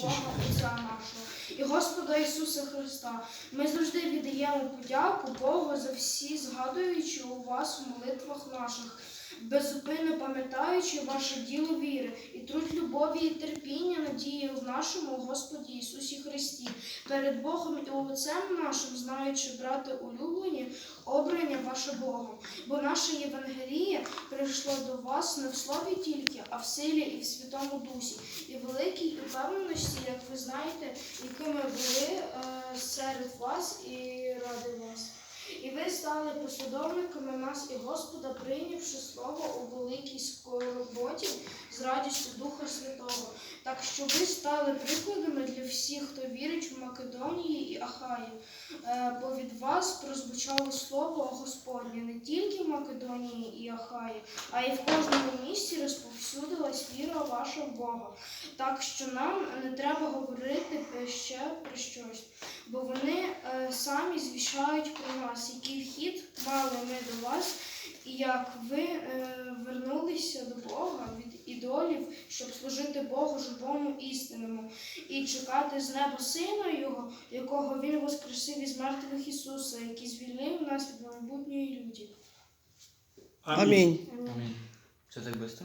Бога Отця нашого і Господа Ісуса Христа. Ми завжди віддаємо подяку Богу за всі згадуючи у вас в молитвах наших, безупинно пам'ятаючи ваше діло віри і труд любові і терпіння, надії в нашому Господі Ісусі Христі, перед Богом і Отцем нашим, знаючи, брати улюблені, обрання ваше Богом. Бо наша Євангеліє прийшло до вас не в слові тільки, а в силі і в Святому Дусі, і в великій упевненості, як ви знаєте, якими були е, серед вас і ради вас. І ви стали послідовниками нас і Господа, прийнявши слово у великій скорботі з радістю Духа Святого, так що ви стали прикладами для всіх, хто вірить в Македонії і Ахаї. Е, бо від вас прозвучало слово Господнє не тільки в Македонії і Ахаї, а й в кожному місці розповсюдилась віра Бога. Так що нам не треба говорити ще про щось, бо вони е, самі звіщають про нас, який вхід мали ми до вас, і як ви е, вернулися до Бога від ідолів, щоб служити Богу живому істинному, і чекати з неба Сина Його, якого Він воскресив із мертвих Ісуса, який звільнив нас від майбутньої люті. Амінь. Амінь. Що так швидко?